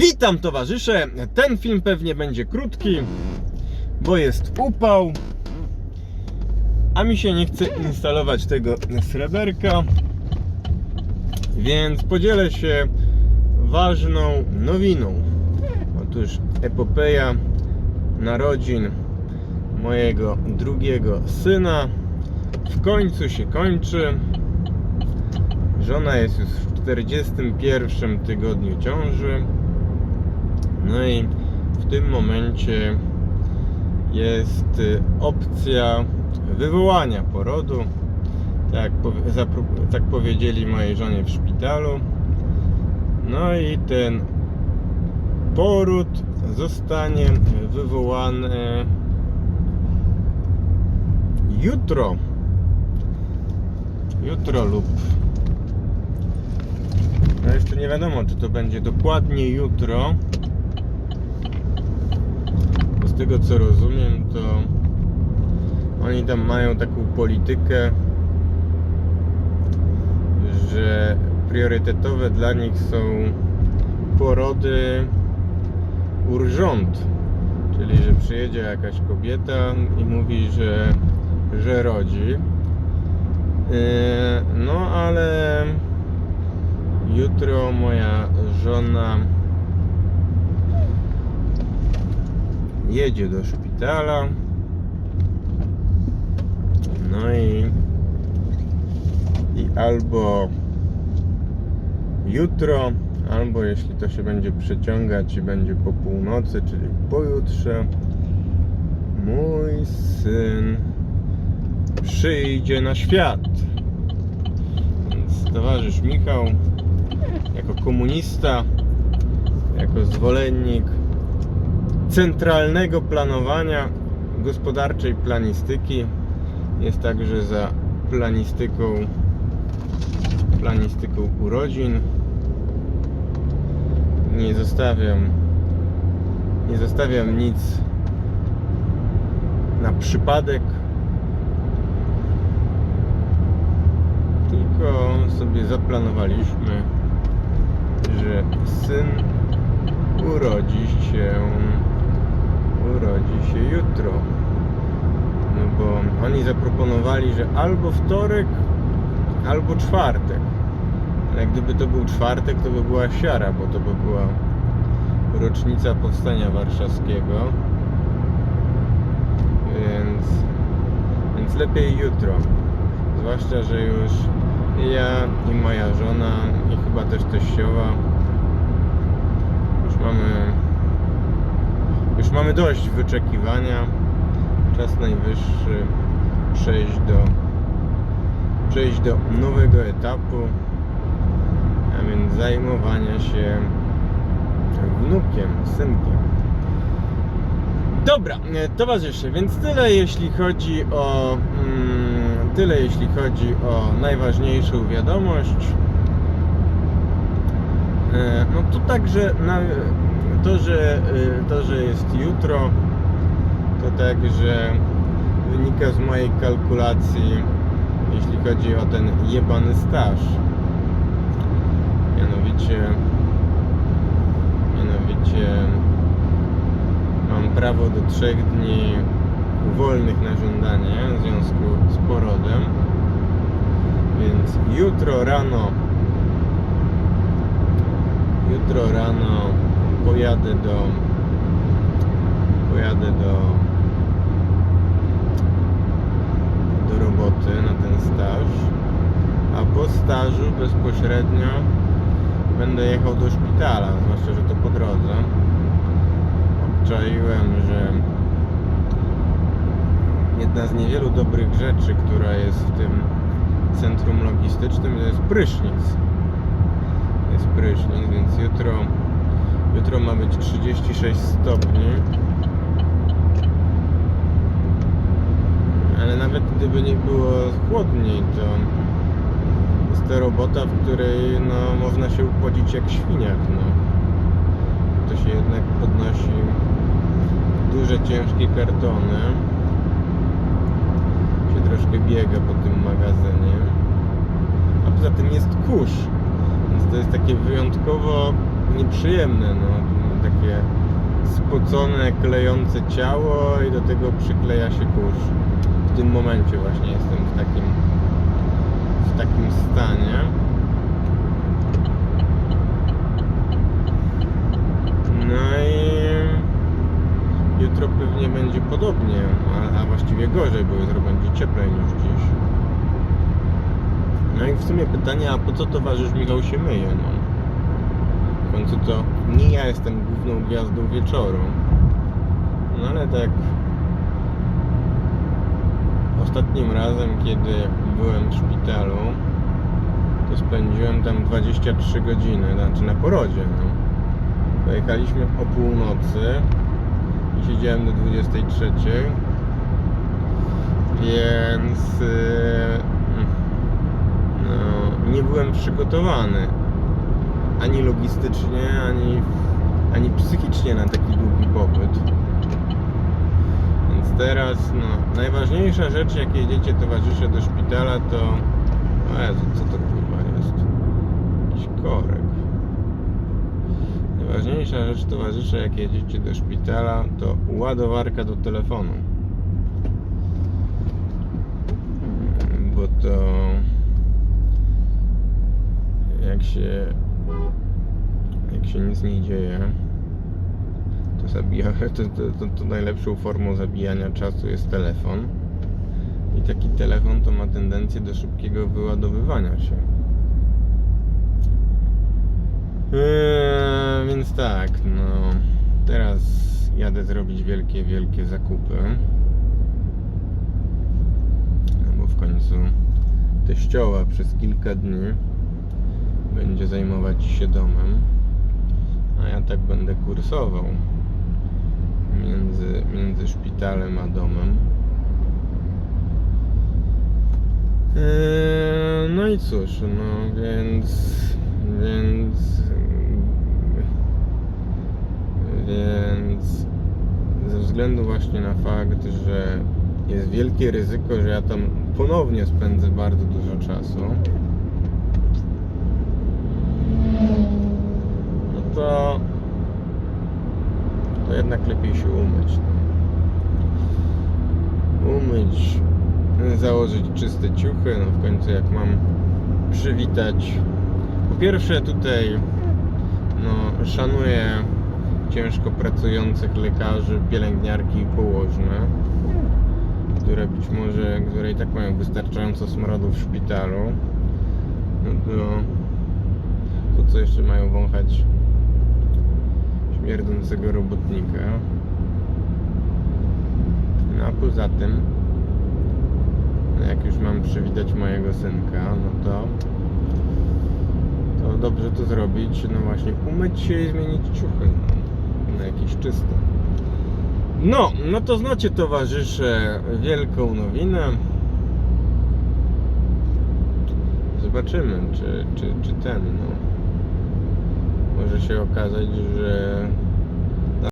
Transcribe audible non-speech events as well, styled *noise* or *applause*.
Witam towarzysze! Ten film pewnie będzie krótki, bo jest upał, a mi się nie chce instalować tego sreberka, więc podzielę się ważną nowiną. Otóż epopeja narodzin mojego drugiego syna w końcu się kończy. Żona jest już w 41 tygodniu ciąży. No i w tym momencie jest y, opcja wywołania porodu. Tak, tak powiedzieli mojej żonie w szpitalu. No i ten poród zostanie wywołany jutro. Jutro lub no jeszcze nie wiadomo, czy to będzie dokładnie jutro. Tego co rozumiem, to oni tam mają taką politykę, że priorytetowe dla nich są porody urząd. Czyli, że przyjedzie jakaś kobieta i mówi, że, że rodzi. Yy, No ale Jutro moja żona jedzie do szpitala. No i, i albo jutro, albo jeśli to się będzie przeciągać i będzie po północy, czyli pojutrze, mój syn przyjdzie na świat. Więc towarzysz Michał jako komunista, jako zwolennik centralnego planowania gospodarczej planistyki jest także za planistyką planistyką urodzin. Nie zostawiam nie zostawiam nic na przypadek. Tylko sobie zaplanowaliśmy że syn urodzi się urodzi się jutro. No bo oni zaproponowali, że albo wtorek, albo czwartek. Ale gdyby to był czwartek, to by była siara, bo to by była rocznica powstania warszawskiego. Więc, więc lepiej jutro. Zwłaszcza, że już ja i moja żona i chyba też teściowa już mamy już mamy dość wyczekiwania. Czas najwyższy przejść do przejść do nowego etapu, a więc zajmowania się wnukiem, synkiem. Dobra, e, towarzysze, więc tyle jeśli chodzi o mm, tyle jeśli chodzi o najważniejszą wiadomość. E, No to także na, to, że, e, to, że jest jutro, to także wynika z mojej kalkulacji, jeśli chodzi o ten jebany staż. Mianowicie, mianowicie mam prawo do trzech dni wolnych na żądanie w związku z porodem. Więc jutro rano jutro rano pojadę do pojadę do do roboty na ten staż a po stażu bezpośrednio będę jechał do szpitala zwłaszcza, że to po drodze. Obczaiłem, że jedna z niewielu dobrych rzeczy, która jest w tym centrum logistycznym to jest prysznic. Jest prysznic, więc jutro jutro ma być 36 stopni. Ale nawet gdyby nie było chłodniej to jest to robota, w której no, można się upodzić jak świniak no. to się jednak podnosi duże, ciężkie kartony. Się troszkę biega po tym magazynie. A poza tym jest kurz więc to jest takie wyjątkowo nieprzyjemne, no. Takie spocone, klejące ciało i do tego przykleja się kurz. W tym momencie właśnie jestem w takim w takim stanie. No i jutro pewnie będzie podobnie, a, a właściwie gorzej, bo jutro będzie cieplej niż dziś. No i w sumie pytanie, a po co towarzysz Michał się myje, no? W końcu to nie ja jestem główną gwiazdą wieczoru. No ale tak ostatnim razem, kiedy byłem w szpitalu, to spędziłem tam 23 godziny, znaczy na porodzie, no. Pojechaliśmy o północy i siedziałem do 23. Więc yy, no, nie byłem przygotowany ani logistycznie, ani, ani psychicznie na taki długi pobyt. Więc teraz, no, najważniejsza rzecz, jak jedziecie towarzysze do szpitala, to. O Jezu, co to kurwa jest? Jakiś korek. Najważniejsza rzecz, towarzysze, jak jedziecie do szpitala, to ładowarka do telefonu. Bo to. Jak się. Jak się nic nie dzieje, to zabija. *laughs* To, to, to, to najlepszą formą zabijania czasu jest telefon. I taki telefon to ma tendencję do szybkiego wyładowywania się. Eee, więc tak, no teraz jadę zrobić wielkie, wielkie zakupy. No bo w końcu teściowa przez kilka dni zajmować się domem, a ja tak będę kursował między, między szpitalem a domem. Eee, no i cóż, no więc, więc, więc ze względu właśnie na fakt, że jest wielkie ryzyko, że ja tam ponownie spędzę bardzo dużo czasu, no to, to jednak lepiej się umyć. No. Umyć, założyć czyste ciuchy, no w końcu jak mam przywitać. Po pierwsze tutaj no, szanuję ciężko pracujących lekarzy, pielęgniarki i położne, które być może, które i tak mają wystarczająco smrodu w szpitalu. No to, to co jeszcze mają wąchać śmierdzącego robotnika. No a poza tym, no jak już mam przywitać mojego synka, no to to dobrze to zrobić, no właśnie umyć się i zmienić ciuchy no, na jakieś czyste. No, no to znacie towarzysze wielką nowinę. Zobaczymy, czy, czy, czy ten, no. Może się okazać, że